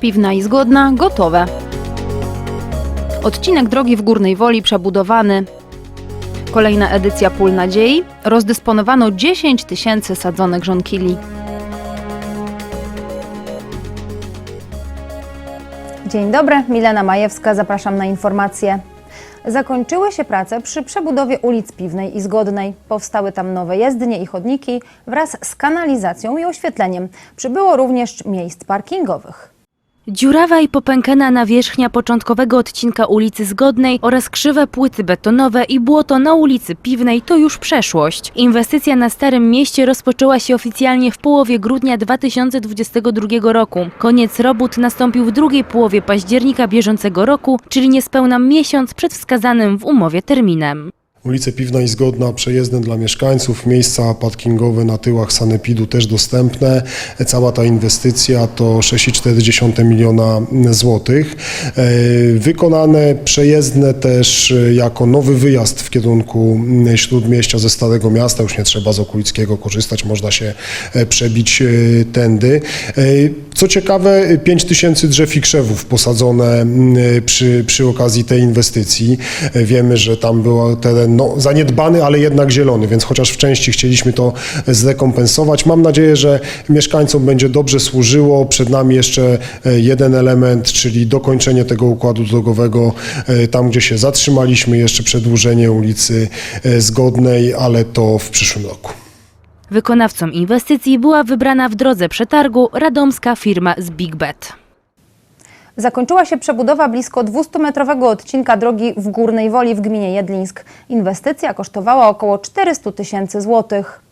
Piwna i Zgodna gotowe. Odcinek drogi w Górnej Woli przebudowany. Kolejna edycja Pól Nadziei. Rozdysponowano 10 tysięcy sadzonek żonkili. Dzień dobry, Milena Majewska, zapraszam na informacje. Zakończyły się prace przy przebudowie ulic Piwnej i Zgodnej. Powstały tam nowe jezdnie i chodniki wraz z kanalizacją i oświetleniem. Przybyło również miejsc parkingowych. Dziurawa i popękana nawierzchnia początkowego odcinka ulicy Zgodnej oraz krzywe płyty betonowe i błoto na ulicy Piwnej to już przeszłość. Inwestycja na Starym Mieście rozpoczęła się oficjalnie w połowie grudnia 2022 roku. Koniec robót nastąpił w drugiej połowie października bieżącego roku, czyli niespełna miesiąc przed wskazanym w umowie terminem. Ulice Piwna i Zgodna przejezdne dla mieszkańców, miejsca parkingowe na tyłach sanepidu też dostępne. Cała ta inwestycja to 6,4 miliona złotych. E, Wykonane przejezdne też e, jako nowy wyjazd w kierunku m, śródmieścia ze Starego Miasta. Już nie trzeba z Okulickiego korzystać, można się e, przebić e, tędy. E, Co ciekawe, 5 tysięcy drzew i krzewów posadzone m, przy, przy okazji tej inwestycji. Wiemy, że tam był teren no, zaniedbany, ale jednak zielony, więc chociaż w części chcieliśmy to zrekompensować. Mam nadzieję, że mieszkańcom będzie dobrze służyło. Przed nami jeszcze jeden element, czyli dokończenie tego układu drogowego tam, gdzie się zatrzymaliśmy, jeszcze przedłużenie ulicy e, Zgodnej, ale to w przyszłym roku. Wykonawcą inwestycji była wybrana w drodze przetargu radomska firma z Big Bet. Zakończyła się przebudowa blisko 200-metrowego odcinka drogi w Górnej Woli w gminie Jedlińsk. Inwestycja kosztowała około 400 tysięcy złotych.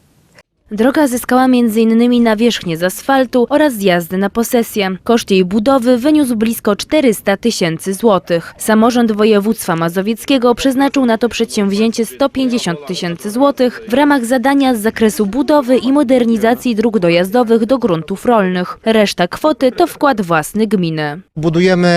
Droga zyskała m.in. nawierzchnię z asfaltu oraz zjazdy na posesję. Koszt jej budowy wyniósł blisko 400 tysięcy złotych. Samorząd województwa mazowieckiego przeznaczył na to przedsięwzięcie 150 tysięcy złotych w ramach zadania z zakresu budowy i modernizacji dróg dojazdowych do gruntów rolnych. Reszta kwoty to wkład własny gminy. Budujemy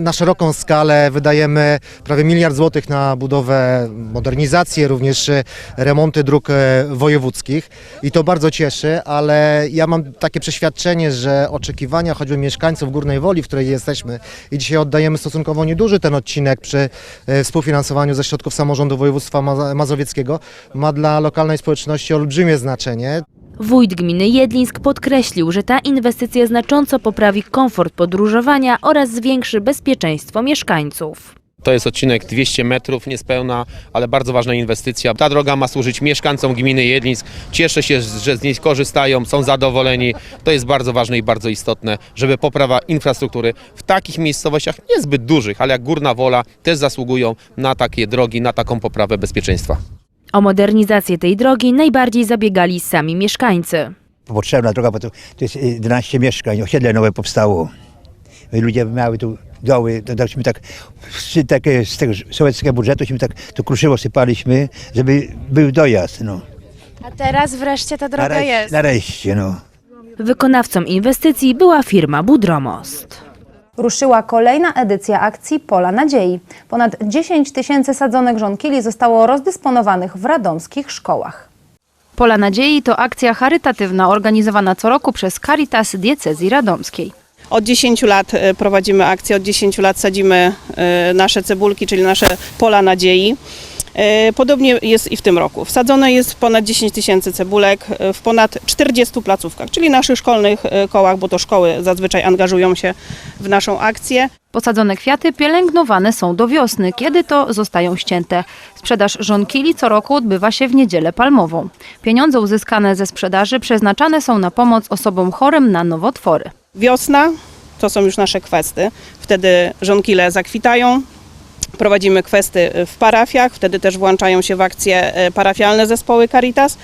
na szeroką skalę, wydajemy prawie miliard złotych na budowę, modernizację, również remonty dróg e, wojewódzkich i to bardzo cieszy, ale ja mam takie przeświadczenie, że oczekiwania choćby mieszkańców Górnej Woli, w której jesteśmy i dzisiaj oddajemy stosunkowo nieduży ten odcinek przy e, współfinansowaniu ze środków samorządu województwa mazowieckiego, ma dla lokalnej społeczności olbrzymie znaczenie. Wójt gminy Jedlińsk podkreślił, że ta inwestycja znacząco poprawi komfort podróżowania oraz zwiększy bezpieczeństwo mieszkańców. To jest odcinek 200 metrów niespełna, ale bardzo ważna inwestycja. Ta droga ma służyć mieszkańcom gminy Jedlińsk. Cieszę się, że z niej korzystają, są zadowoleni. To jest bardzo ważne i bardzo istotne, żeby poprawa infrastruktury w takich miejscowościach niezbyt dużych, ale jak Górna Wola też zasługują na takie drogi, na taką poprawę bezpieczeństwa. O modernizację tej drogi najbardziej zabiegali sami mieszkańcy. potrzebna droga, bo to, to jest y, 11 mieszkań, osiedle nowe powstało. Ludzie miały tu doły, to daśmy tak, z, takie, z tego sowieckiego budżetu,śmy tak to kruszyło sypaliśmy, żeby był dojazd, no. A teraz wreszcie ta droga Nareszcie- jest. Nareszcie, no. Wykonawcą inwestycji była firma Budromost. Ruszyła kolejna edycja akcji Pola Nadziei. Ponad 10 tysięcy sadzonek żonkili zostało rozdysponowanych w radomskich szkołach. Pola Nadziei to akcja charytatywna organizowana co roku przez Caritas Diecezji Radomskiej. Od 10 lat e, prowadzimy akcję, od 10 lat sadzimy e, nasze cebulki, czyli nasze pola nadziei. E, Podobnie jest i w tym roku. Wsadzone jest ponad 10 tysięcy cebulek w ponad 40 placówkach, czyli naszych szkolnych kołach, bo to szkoły zazwyczaj angażują się w naszą akcję. Posadzone kwiaty pielęgnowane są do wiosny, kiedy to zostają ścięte. Sprzedaż żonkili co roku odbywa się w niedzielę palmową. Pieniądze uzyskane ze sprzedaży przeznaczane są na pomoc osobom chorym na nowotwory. Wiosna to są już nasze kwesty. Wtedy żonkile zakwitają. Prowadzimy kwesty w parafiach, wtedy też włączają się w akcje e, parafialne zespoły Caritas.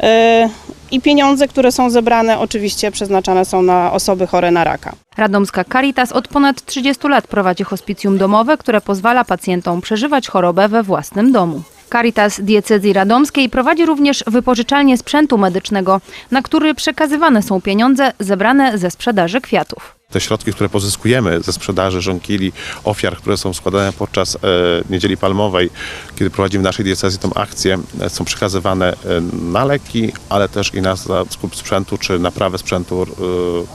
E, I pieniądze, które są zebrane, oczywiście przeznaczane są na osoby chore na raka. Radomska Caritas od ponad 30 lat prowadzi hospicjum domowe, które pozwala pacjentom przeżywać chorobę we własnym domu. Caritas Diecezji Radomskiej prowadzi również wypożyczalnię sprzętu medycznego, na który przekazywane są pieniądze zebrane ze sprzedaży kwiatów. Te środki, które pozyskujemy ze sprzedaży żonkili, ofiar, które są składane podczas e, Niedzieli Palmowej, kiedy prowadzimy w naszej diecezji tą akcję, e, są przekazywane e, na leki, ale też i na zakup sprzętu, czy naprawę sprzętu e,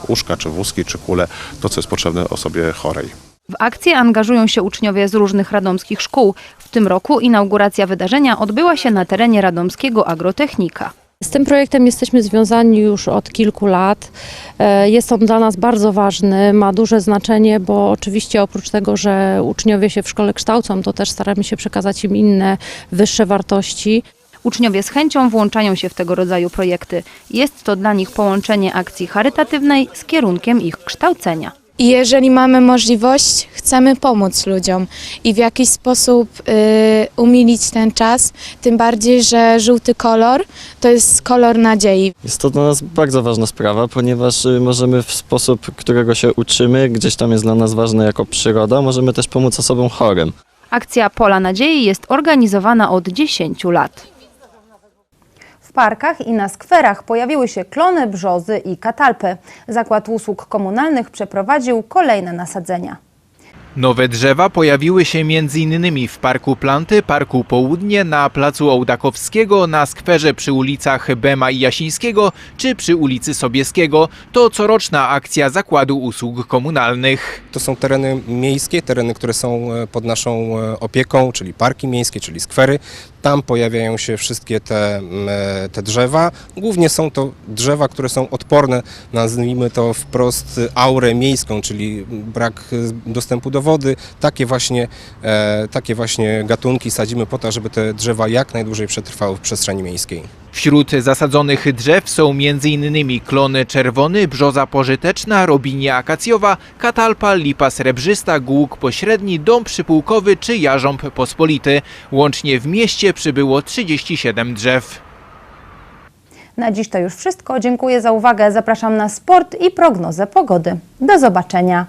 łóżka, czy wózki, czy kule, to co jest potrzebne osobie chorej. W akcję angażują się uczniowie z różnych radomskich szkół. W tym roku inauguracja wydarzenia odbyła się na terenie radomskiego agrotechnika. Z tym projektem jesteśmy związani już od kilku lat. E, Jest on dla nas bardzo ważny, ma duże znaczenie, bo oczywiście oprócz tego, że uczniowie się w szkole kształcą, to też staramy się przekazać im inne wyższe wartości. Uczniowie z chęcią włączają się w tego rodzaju projekty. Jest to dla nich połączenie akcji charytatywnej z kierunkiem ich kształcenia. I jeżeli mamy możliwość, chcemy pomóc ludziom i w jakiś sposób y, umilić ten czas, tym bardziej, że żółty kolor to jest kolor nadziei. Jest to dla nas bardzo ważna sprawa, ponieważ y, możemy w sposób, którego się uczymy, gdzieś tam jest dla nas ważne jako przyroda, możemy też pomóc osobom chorym. Akcja Pola Nadziei jest organizowana od 10 lat. W parkach i na skwerach pojawiły się klony, brzozy i katalpy. Zakład Usług Komunalnych przeprowadził kolejne nasadzenia. Nowe drzewa pojawiły się m.in. w Parku Planty, Parku Południe, na Placu Ołdakowskiego, na skwerze przy ulicach Bema i Jasińskiego czy przy ulicy Sobieskiego. To coroczna akcja Zakładu Usług Komunalnych. To są tereny miejskie, tereny, które są e, pod naszą e, opieką, czyli parki miejskie, czyli skwery. Tam pojawiają się wszystkie te, mm, e, te drzewa. Głównie są to drzewa, które są odporne, nazwijmy to wprost, aurę miejską, czyli brak e, dostępu do wody. Takie właśnie, e, takie właśnie gatunki sadzimy po to, żeby te drzewa jak najdłużej przetrwały w przestrzeni miejskiej. Wśród zasadzonych drzew są m.in. klony czerwony, brzoza pożyteczna, robinia akacjowa, katalpa, lipa srebrzysta, głuk pośredni, dom przypułkowy czy jarząb pospolity. Łącznie w mieście przybyło 37 drzew. Na dziś to już wszystko. Dziękuję za uwagę. Zapraszam na sport i prognozę pogody. Do zobaczenia.